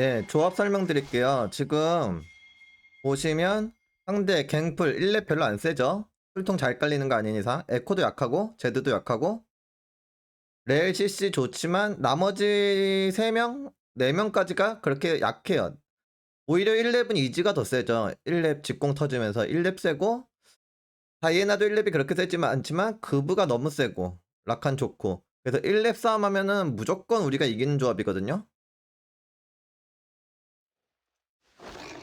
네, 조합 설명드릴게요. 지금 보시면 상대 갱플 1렙 별로 안 세죠? 풀통 잘 깔리는 거 아닌 이상 에코도 약하고 제드도 약하고 레일 CC 좋지만 나머지 3명, 4명까지가 그렇게 약해요. 오히려 1렙은 이지가 더 세죠. 1렙 직공 터지면서 1렙 세고 다이애나도 1렙이 그렇게 세지만 않지만 그브가 너무 세고 라칸 좋고 그래서 1렙 싸움 하면은 무조건 우리가 이기는 조합이거든요.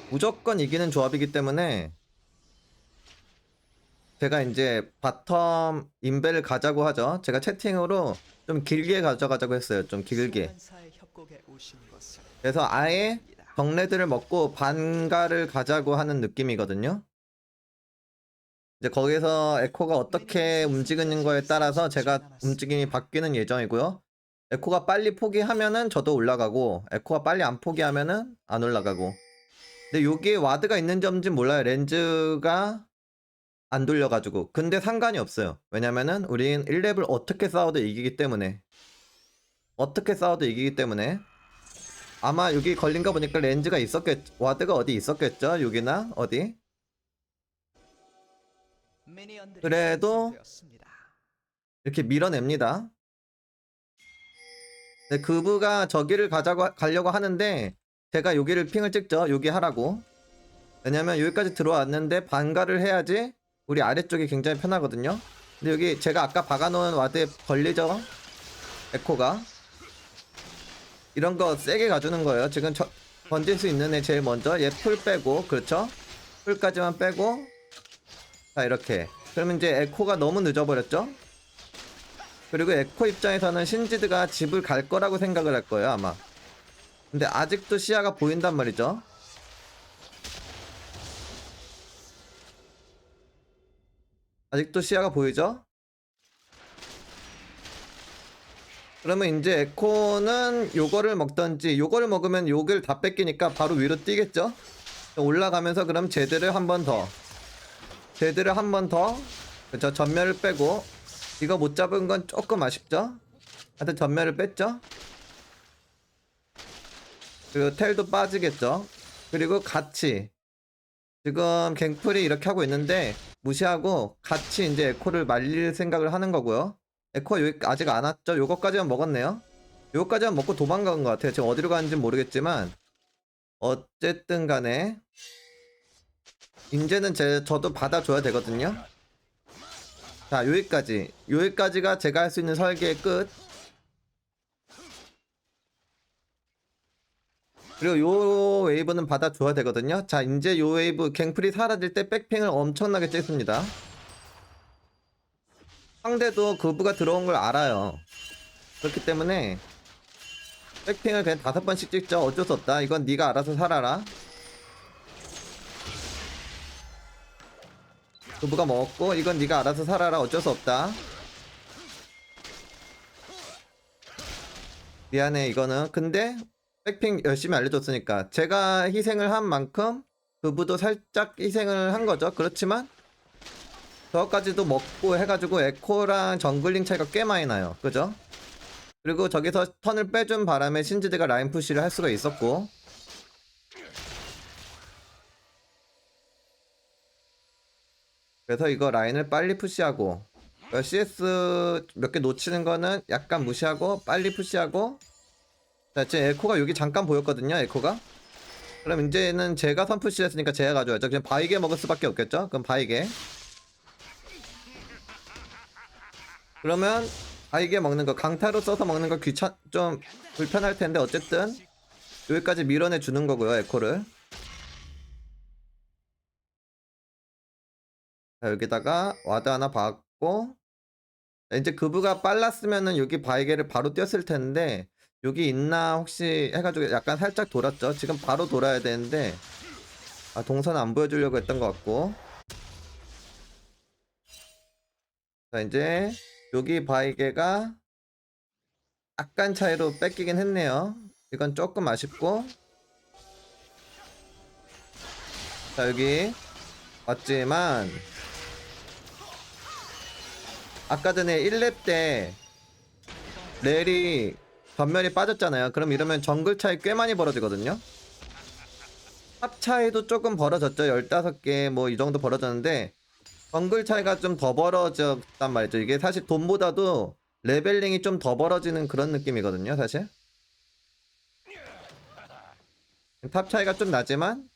무조건 이기는 조합이기 때문에 제가 이제 바텀 인베를 가자고 하죠. 제가 채팅으로 좀 길게 가져가자고 했어요. 좀 길게. 그래서 아예 정레들을 먹고 반가를 가자고 하는 느낌이거든요. 이제 거기서 에코가 어떻게 움직이는 거에 따라서 제가 움직임이 바뀌는 예정이고요. 에코가 빨리 포기하면은 저도 올라가고 에코가 빨리 안 포기하면은 안 올라가고 근데 여기에 와드가 있는 점인지 몰라요. 렌즈가 안 돌려가지고. 근데 상관이 없어요. 왜냐면은 우린 1렙을 어떻게 싸워도 이기기 때문에. 어떻게 싸워도 이기기 때문에. 아마 여기 걸린 거 보니까 렌즈가 있었겠, 와드가 어디 있었겠죠? 여기나 어디? 그래도 이렇게 밀어냅니다. 네, 그부가 저기를 가자고 하- 가려고 하는데 제가 여기를 핑을 찍죠. 여기 하라고. 왜냐면 여기까지 들어왔는데 반가를 해야지 우리 아래쪽이 굉장히 편하거든요. 근데 여기 제가 아까 박아놓은 와드에 걸리죠. 에코가. 이런 거 세게 가주는 거예요. 지금 저, 던질 수 있는 애 제일 먼저 얘 풀 빼고 그렇죠. 풀까지만 빼고 자 이렇게. 그러면 이제 에코가 너무 늦어버렸죠. 그리고 에코 입장에서는 신지드가 집을 갈 거라고 생각을 할 거예요 아마. 근데 아직도 시야가 보인단 말이죠. 아직도 시야가 보이죠? 그러면 이제 에코는 요거를 먹던지 요거를 먹으면 요걸 다 뺏기니까 바로 위로 뛰겠죠? 올라가면서 그럼 제드를 한 번 더. 제드를 한 번 더. 그쵸 전멸을 빼고 이거 못 잡은 건 조금 아쉽죠? 하여튼 전멸을 뺐죠? 그리고 텔도 빠지겠죠. 그리고 같이 지금 갱플이 이렇게 하고 있는데 무시하고 같이 이제 에코를 말릴 생각을 하는 거고요. 에코 여기 아직 안 왔죠? 요거까지만 먹었네요. 요거까지만 먹고 도망간 것 같아요. 지금 어디로 가는지 모르겠지만 어쨌든 간에 이제는 제 저도 받아줘야 되거든요. 자 여기까지 여기까지가 제가 할 수 있는 설계의 끝. 그리고 요 웨이브는 받아줘야 되거든요. 자, 이제 요 웨이브 갱플이 사라질 때 백핑을 엄청나게 찍습니다. 상대도 그부가 들어온 걸 알아요. 그렇기 때문에 백핑을 그냥 다섯 번씩 찍죠. 어쩔 수 없다. 이건 네가 알아서 살아라. 그부가 먹었고 이건 네가 알아서 살아라. 어쩔 수 없다. 미안해 이거는 근데 백핑 열심히 알려줬으니까 제가 희생을 한 만큼 그부도 살짝 희생을 한 거죠. 그렇지만 저까지도 먹고 해가지고 에코랑 정글링 차이가 꽤 많이 나요. 그죠? 그리고 저기서 턴을 빼준 바람에 신지드가 라인 푸시를 할 수가 있었고. 그래서 이거 라인을 빨리 푸시하고 어, CS 몇 개 놓치는 거는 약간 무시하고 빨리 푸시하고 자, 지금 에코가 여기 잠깐 보였거든요, 에코가. 그럼 이제는 제가 선푸시 했으니까 제가 가져야죠. 그냥 바이게 먹을 수밖에 없겠죠? 그럼 바이게. 그러면 바이게 먹는 거, 강타로 써서 먹는 거 귀찮, 좀 불편할 텐데, 어쨌든 여기까지 밀어내 주는 거고요, 에코를. 자, 여기다가 와드 하나 박고, 자, 이제 그부가 빨랐으면은 여기 바이게를 바로 뛰었을 텐데, 여기 있나 혹시 해가지고 약간 살짝 돌았죠. 지금 바로 돌아야 되는데 아 동선 안 보여주려고 했던 것 같고 자 이제 여기 바이게가 약간 차이로 뺏기긴 했네요. 이건 조금 아쉽고 자 여기 맞지만 아까 전에 1렙 때 렐이 전멸이 빠졌잖아요. 그럼 이러면 정글 차이 꽤 많이 벌어지거든요. 탑 차이도 조금 벌어졌죠. 15개 뭐 이 정도 벌어졌는데 정글 차이가 좀 더 벌어졌단 말이죠. 이게 사실 돈보다도 레벨링이 좀 더 벌어지는 그런 느낌이거든요. 사실. 탑 차이가 좀 나지만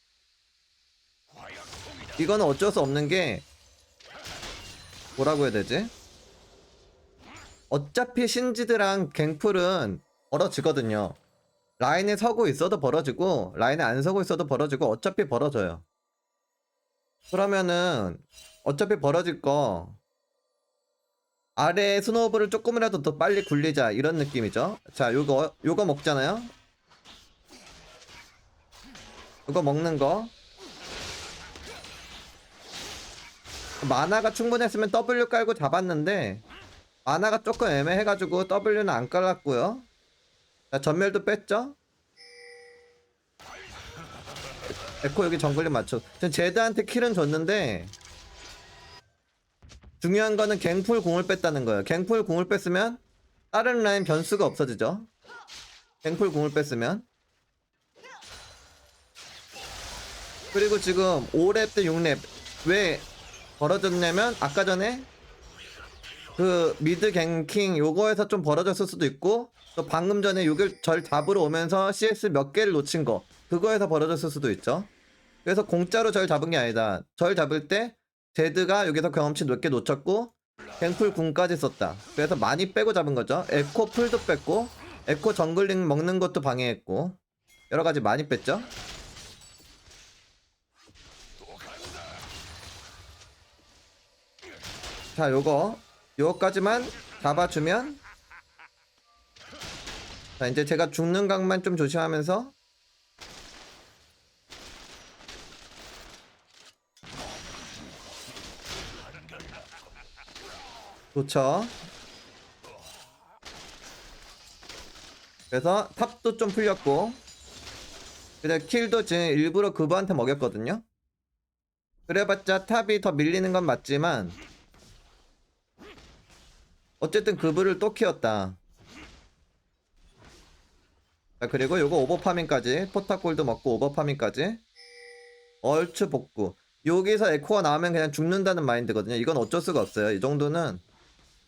이거는 어쩔 수 없는 게 뭐라고 해야 되지? 어차피 신지드랑 갱플은 벌어지거든요. 라인에 서고 있어도 벌어지고 라인에 안 서고 있어도 벌어지고 어차피 벌어져요. 그러면은 어차피 벌어질 거 아래 스노우볼을 조금이라도 더 빨리 굴리자 이런 느낌이죠. 자, 요거 요거 먹잖아요. 요거 먹는 거 마나가 충분했으면 W 깔고 잡았는데 마나가 조금 애매해가지고 W는 안 깔았고요. 자, 전멸도 뺐죠? 에코 여기 정글링 맞춰. 전 제드한테 킬은 줬는데 중요한 거는 갱풀 공을 뺐다는 거예요. 갱풀 공을 뺐으면 다른 라인 변수가 없어지죠. 갱풀 공을 뺐으면 그리고 지금 5렙 대 6렙 왜 벌어졌냐면 아까 전에 그 미드 갱킹 요거에서 좀 벌어졌을 수도 있고 또 방금 전에 요걸 절 잡으러 오면서 CS 몇 개를 놓친 거 그거에서 벌어졌을 수도 있죠. 그래서 공짜로 절 잡은 게 아니다. 절 잡을 때 제드가 여기서 경험치 몇 개 놓쳤고 갱풀 궁까지 썼다. 그래서 많이 빼고 잡은 거죠. 에코 풀도 뺐고 에코 정글링 먹는 것도 방해했고 여러 가지 많이 뺐죠. 자, 요거 요거까지만 잡아주면 자, 이제 제가 죽는 각만 좀 조심하면서 좋죠. 그래서 탑도 좀 풀렸고 그래 킬도 지금 일부러 그부한테 먹였거든요. 그래봤자 탑이 더 밀리는 건 맞지만 어쨌든 그부를 또 키웠다. 자 그리고 요거 오버파밍까지. 포탑골도 먹고 오버파밍까지. 얼추 복구. 여기서 에코가 나오면 그냥 죽는다는 마인드거든요. 이건 어쩔 수가 없어요. 이 정도는.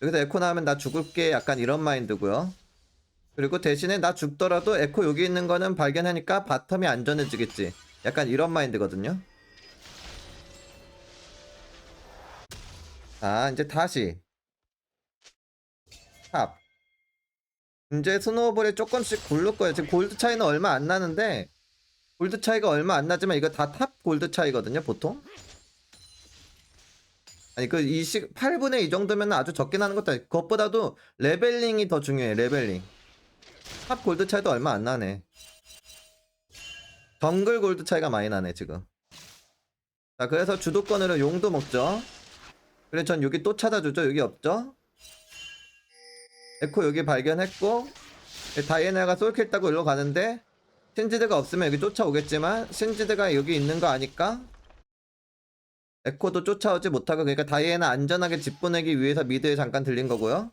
여기서 에코 나오면 나 죽을게 약간 이런 마인드고요. 그리고 대신에 나 죽더라도 에코 여기 있는 거는 발견하니까 바텀이 안전해지겠지. 약간 이런 마인드거든요. 자 이제 다시 탑 이제 스노우볼이 조금씩 고를 거예요. 지금 골드 차이는 얼마 안 나는데 골드 차이가 얼마 안 나지만 이거 다 탑 골드 차이거든요, 보통. 아니 그 20, 8분의 2 정도면 아주 적게 나는 것도 아니고 그것보다도 레벨링이 더 중요해, 레벨링. 탑 골드 차이도 얼마 안 나네. 정글 골드 차이가 많이 나네, 지금. 자, 그래서 주도권으로 용도 먹죠. 그래 전 여기 또 찾아주죠. 여기 없죠? 에코 여기 발견했고 다이애나가 솔킬 따고 일로 가는데 신지드가 없으면 여기 쫓아오겠지만 신지드가 여기 있는 거 아니까 에코도 쫓아오지 못하고 그러니까 다이애나 안전하게 집 보내기 위해서 미드에 잠깐 들린 거고요.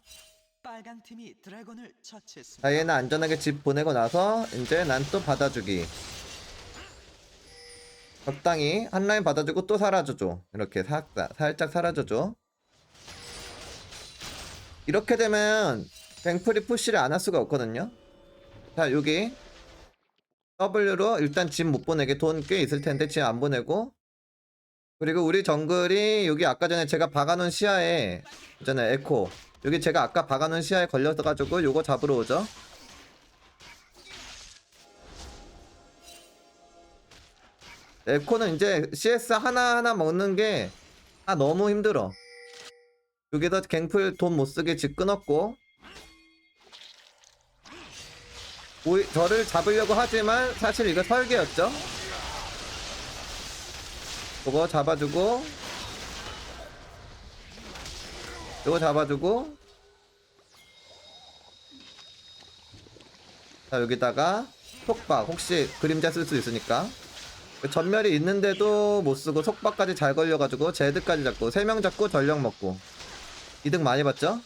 다이애나 안전하게 집 보내고 나서 이제 난 또 받아주기. 적당히 한 라인 받아주고 또 사라져줘. 이렇게 사, 살짝 사라져줘. 이렇게 되면 뱅프리 푸시를 안 할 수가 없거든요 자 여기 W로 일단 집 못 보내게 돈 꽤 있을 텐데 집 안 보내고 그리고 우리 정글이 여기 아까 전에 제가 박아놓은 시야에 있잖아요 에코 여기 제가 아까 박아놓은 시야에 걸려서가지고 요거 잡으러 오죠 에코는 이제 CS 하나하나 먹는 게 아, 너무 힘들어. 여기다 갱플 돈 못 쓰게 집 끊었고. 오히, 저를 잡으려고 하지만 사실 이거 설계였죠. 그거 잡아주고. 이거 잡아주고. 자, 여기다가 속박. 혹시 그림자 쓸 수 있으니까. 전멸이 있는데도 못 쓰고 속박까지 잘 걸려가지고 제드까지 잡고 3명 잡고 전력 먹고 이득 많이 봤죠?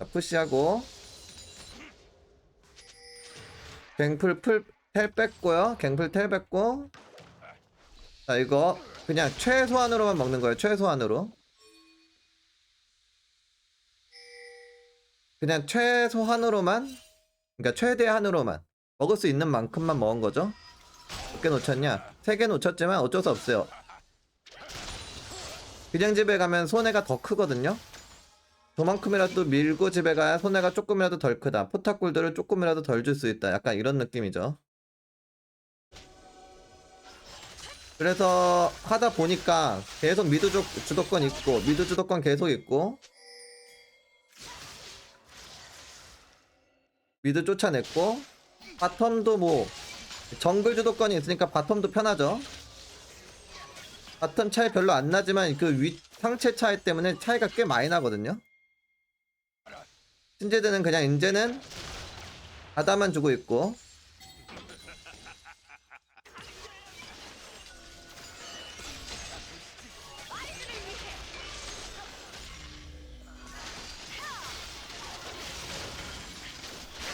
자, 푸시하고 갱플 풀, 텔 뺐고요. 갱플 텔 뺐고 자 이거 그냥 최소한으로만 먹는 거예요. 최소한으로 그냥 최소한으로만 그러니까 최대한으로만 먹을 수 있는 만큼만 먹은 거죠. 몇 개 놓쳤냐? 세 개 놓쳤지만 어쩔 수 없어요. 그냥 집에 가면 손해가 더 크거든요. 저만큼이라도 밀고 집에 가야 손해가 조금이라도 덜 크다. 포탑골드를 조금이라도 덜 줄 수 있다. 약간 이런 느낌이죠. 그래서 하다 보니까 계속 미드 주, 주도권 있고 미드 주도권 계속 있고 미드 쫓아냈고 바텀도 뭐 정글 주도권이 있으니까 바텀도 편하죠. 바텀 차이 별로 안 나지만 그 위 상체 차이 때문에 차이가 꽤 많이 나거든요. 신제드는 그냥 이제는 바다만 주고 있고.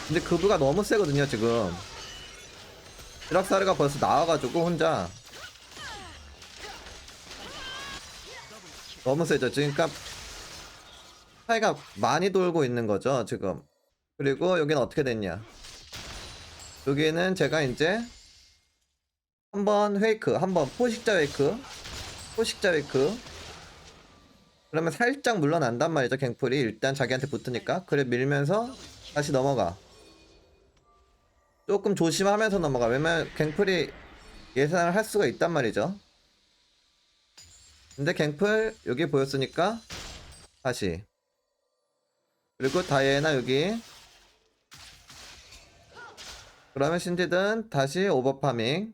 근데 그부가 너무 세거든요 지금. 드락사르가 벌써 나와가지고 혼자. 너무 세죠. 지금 그러니까 차이가 많이 돌고 있는 거죠 지금. 그리고 여기는 어떻게 됐냐? 여기는 제가 이제 한번 웨이크 한번 포식자 웨이크 포식자 웨이크. 그러면 살짝 물러난단 말이죠 갱플이. 일단 자기한테 붙으니까. 그래 밀면서 다시 넘어가. 조금 조심하면서 넘어가. 왜냐면 갱플이 예상을 할 수가 있단 말이죠. 근데 갱플 여기 보였으니까 다시 그리고 다이애나 여기. 그러면 신디든 다시 오버파밍.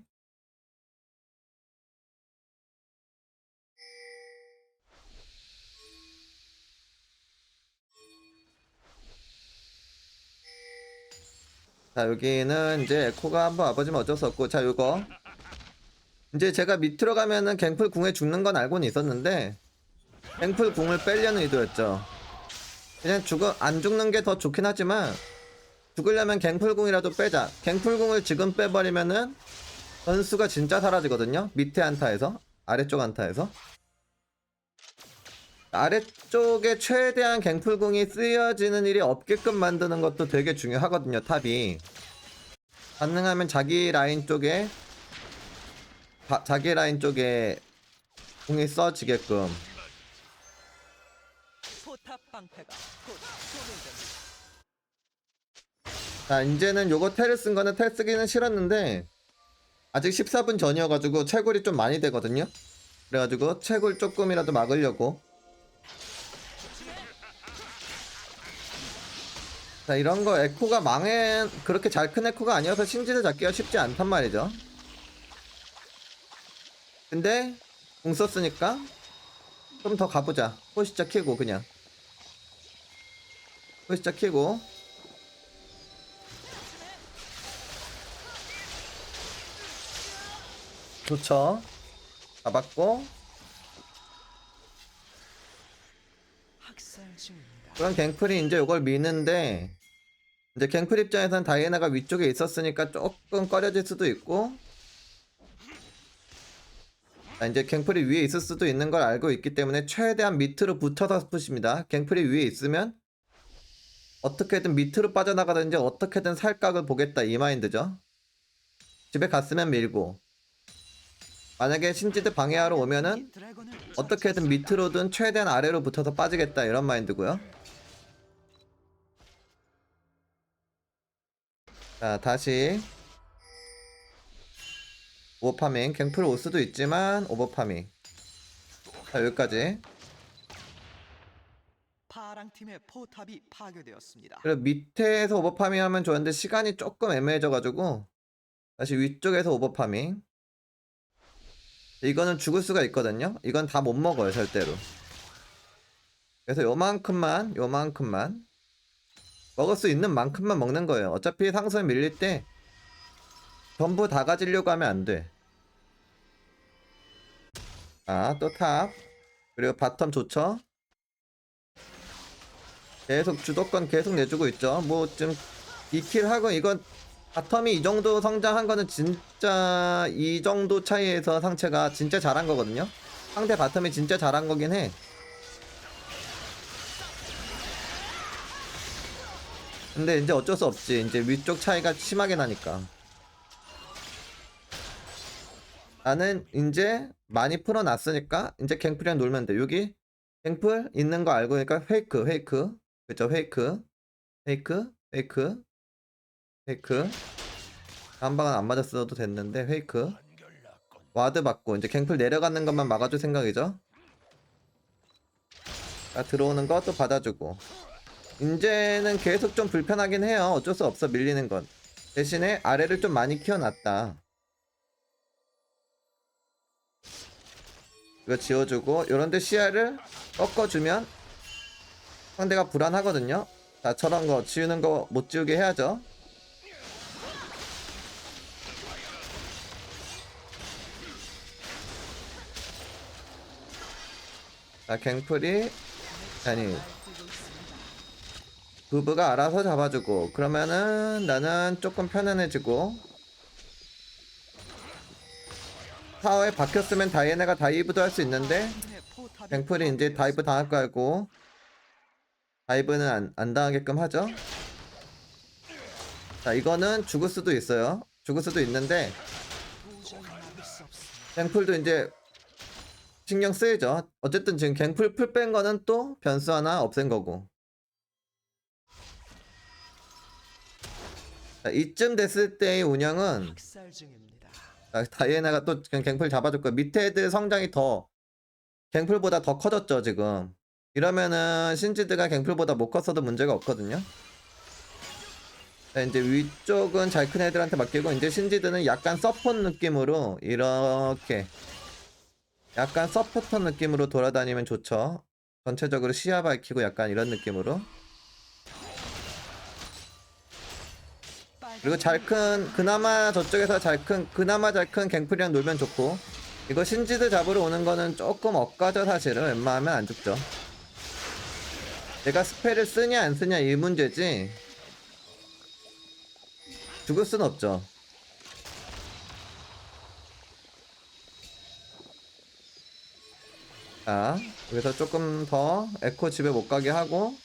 자 여기는 이제 에코가 한번 와보지면 어쩔 수 없고. 자 요거. 이제 제가 밑으로 가면은 갱플 궁에 죽는 건 알고는 있었는데 갱플 궁을 빼려는 의도였죠 그냥 죽어 안 죽는 게 더 좋긴 하지만 죽으려면 갱플 궁이라도 빼자. 갱플 궁을 지금 빼버리면은 전수가 진짜 사라지거든요? 밑에 한타에서? 아래쪽 한타에서? 아래쪽에 최대한 갱플궁이 쓰여지는 일이 없게끔 만드는 것도 되게 중요하거든요 탑이. 가능하면 자기 라인 쪽에 자, 자기 라인 쪽에 궁이 써지게끔 자 이제는 요거 텔을 쓴 거는 텔 쓰기는 싫었는데 아직 14분 전이어가지고 채굴이 좀 많이 되거든요. 그래가지고 채굴 조금이라도 막으려고. 자 이런 거 에코가 망해 그렇게 잘 큰 에코가 아니어서 신지를 잡기가 쉽지 않단 말이죠. 근데 궁 썼으니까 좀 더 가보자. 포시자 키고 그냥 포시자 키고. 좋죠. 잡았고. 그럼 갱플이 이제 이걸 미는데 이제 갱플 입장에선 다이애나가 위쪽에 있었으니까 조금 꺼려질 수도 있고 자, 이제 갱플이 위에 있을 수도 있는 걸 알고 있기 때문에 최대한 밑으로 붙어서 푸십니다. 갱플이 위에 있으면 어떻게든 밑으로 빠져나가든지 어떻게든 살각을 보겠다 이 마인드죠? 집에 갔으면 밀고. 만약에 신지드 방해하러 오면은 어떻게든. 밑으로든 최대한 아래로 붙어서 빠지겠다 이런 마인드고요. 자 다시. 오버파밍. 갱플 올 수도 있지만 오버파밍. 자 여기까지 파랑 팀의 포탑이 파괴되었습니다. 그리고 밑에서 오버파밍 하면 좋았는데 시간이 조금 애매해져가지고 다시 위쪽에서 오버파밍. 이거는 죽을 수가 있거든요. 이건 다 못 먹어요 절대로. 그래서 요만큼만 요만큼만 먹을 수 있는 만큼만 먹는 거예요. 어차피 상선 밀릴 때 전부 다 가지려고 하면 안돼. 아또 탑. 그리고 바텀 좋죠 계속 주도권 계속 내주고 있죠. 뭐좀 2킬 하고 이건 바텀이 이 정도 성장한 거는 진짜 이 정도 차이에서 상체가 진짜 잘한 거거든요. 상대 바텀이 진짜 잘한 거긴 해. 근데 이제 어쩔 수 없지. 이제 위쪽 차이가 심하게 나니까. 나는 이제 많이 풀어놨으니까 이제 갱플이랑 놀면 돼. 여기 갱플 있는 거 알고 니까 페이크, 페이크. 그쵸, 페이크. 페이크, 페이크, 페이크. 한 방은 안 맞았어도 됐는데, 페이크. 와드 받고, 이제 갱플 내려가는 것만 막아줄 생각이죠. 자, 들어오는 거또 받아주고. 이제는 계속 좀 불편하긴 해요. 어쩔 수 없어, 밀리는 건. 대신에 아래를 좀 많이 키워놨다. 이거 지워주고 요런데 시야를 꺾어주면 상대가 불안하거든요. 자 저런 거 지우는 거 못 지우게 해야죠. 자 갱플이 아니 부부가 알아서 잡아주고 그러면은 나는 조금 편안해지고 타워에 박혔으면 다이애나가 다이브도 할 수 있는데 뱅플이 이제 다이브 당할 거 알고 다이브는 안, 안 당하게끔 하죠 자 이거는 죽을 수도 있어요 죽을 수도 있는데. 갱플도 이제 신경 쓰이죠 어쨌든 지금 갱플 풀뺀 거는 또 변수 하나 없앤 거고 자, 이쯤 됐을 때의 운영은. 아, 다이애나가 또 그냥 갱플 잡아줬고 밑에 애들 성장이 더 갱플보다 더 커졌죠 지금 이러면은 신지드가 갱플보다 못 컸어도 문제가 없거든요. 자, 이제 위쪽은 잘 큰 애들한테 맡기고 이제 신지드는 약간 서폿 느낌으로 이렇게 약간 서포터 느낌으로 돌아다니면 좋죠. 전체적으로 시야 밝히고 약간 이런 느낌으로. 그리고 잘 큰 그나마 저쪽에서 잘 큰 그나마 잘 큰 갱플이랑 놀면 좋고 이거 신지드 잡으러 오는 거는 조금 엇가죠 사실은. 웬만하면 안 죽죠 내가 스펠을 쓰냐 안 쓰냐 이 문제지 죽을 순 없죠 자 여기서 조금 더 에코 집에 못 가게 하고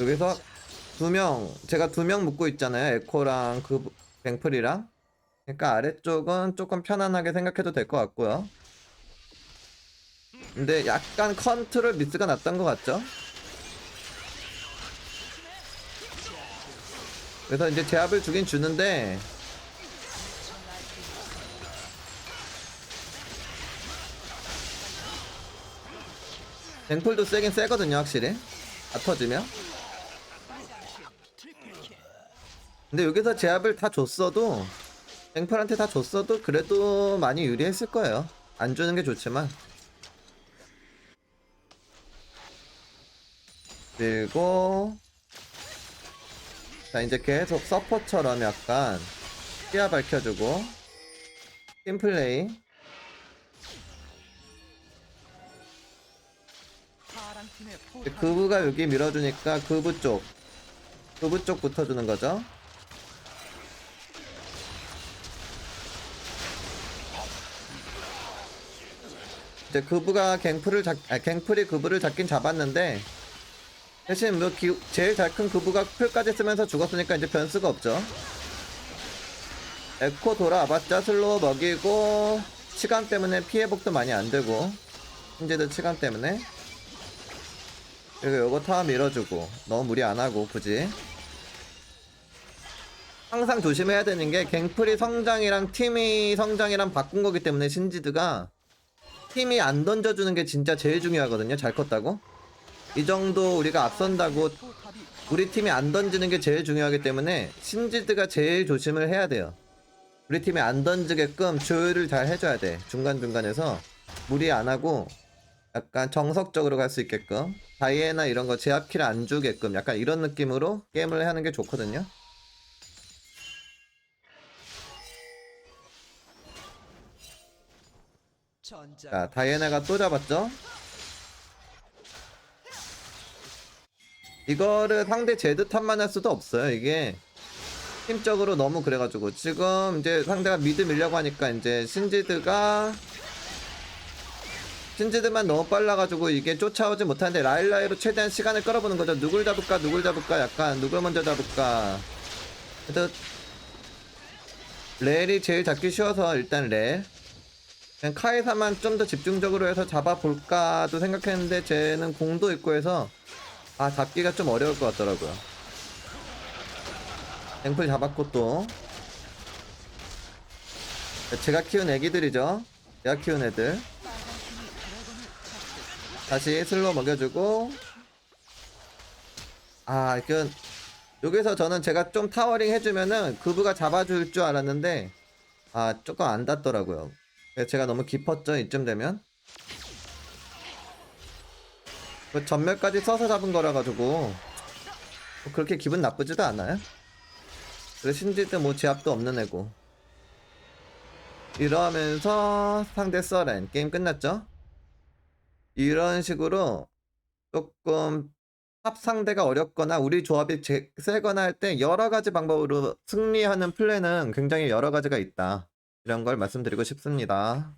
여기서 두 명, 제가 두 명 묶고 있잖아요. 에코랑 그 뱅플이랑. 그러니까 아래쪽은 조금 편안하게 생각해도 될 것 같고요. 근데 약간 컨트롤 미스가 났던 것 같죠? 그래서 이제 제압을 주긴 주는데 뱅플도 세긴 세거든요 확실히. 다 터지면. 근데 여기서 제압을 다 줬어도 뱅플한테 다 줬어도 그래도 많이 유리했을 거예요. 안 주는 게 좋지만 그리고 자 이제 계속 서퍼처럼 약간 시야 밝혀주고 팀플레이. 그부가 여기 밀어주니까 그부 쪽 그부 쪽 붙어주는 거죠? 이제 그부가 갱플을 잡, 아, 갱플이 그부를 잡긴 잡았는데 대신 뭐 기, 제일 잘 큰 그부가 풀까지 쓰면서 죽었으니까 이제 변수가 없죠. 에코 돌아와봤자 슬로우 먹이고 시간 때문에 피해복도 많이 안되고 현재도 시간 때문에. 그리고 요거 타워 밀어주고 너무 무리 안하고 굳이. 항상 조심해야 되는 게 갱플이 성장이랑 팀이 성장이랑 바꾼 거기 때문에 신지드가 팀이 안 던져주는 게 진짜 제일 중요하거든요. 잘 컸다고 이 정도 우리가 앞선다고 우리 팀이 안 던지는 게 제일 중요하기 때문에 신지드가 제일 조심을 해야 돼요. 우리 팀이 안 던지게끔 조율을 잘 해줘야 돼. 중간중간에서 무리 안 하고 약간 정석적으로 갈 수 있게끔 다이애나 이런 거 제압키를 안 주게끔 약간 이런 느낌으로 게임을 하는 게 좋거든요. 자, 다이애나가 또 잡았죠? 이거를 상대 제드 탑만 할 수도 없어요. 이게 팀적으로 너무 그래가지고 지금 이제 상대가 미드 밀려고 하니까 이제 신지드가 신지드만 너무 빨라가지고 이게 쫓아오지 못하는데 라일라이로 최대한 시간을 끌어보는 거죠. 누굴 잡을까, 누굴 잡을까, 약간 누굴 먼저 잡을까. 그래도 렐이 제일 잡기 쉬워서 일단 렐. 그냥 카이사만 좀 더 집중적으로 해서 잡아볼까도 생각했는데 쟤는 공도 있고 해서 아 잡기가 좀 어려울 것 같더라고요. 앵플 잡았고 또 제가 키운 애기들이죠. 제가 키운 애들. 다시 슬로 먹여주고 아 이건 여기서 저는 제가 좀 타워링 해주면은 그부가 잡아줄 줄 알았는데 아 조금 안 닿더라고요 제가 너무 깊었죠 이쯤 되면 그 전멸까지 써서 잡은 거라 가지고 뭐 그렇게 기분 나쁘지도 않아요 그래 신지도 뭐 제압도 없는 애고 이러면서 상대 서렌 게임 끝났죠 이런 식으로 조금 탑 상대가 어렵거나 우리 조합이 제- 세거나 할 때 여러 가지 방법으로 승리하는 플랜은 굉장히 여러 가지가 있다. 이런 걸 말씀드리고 싶습니다.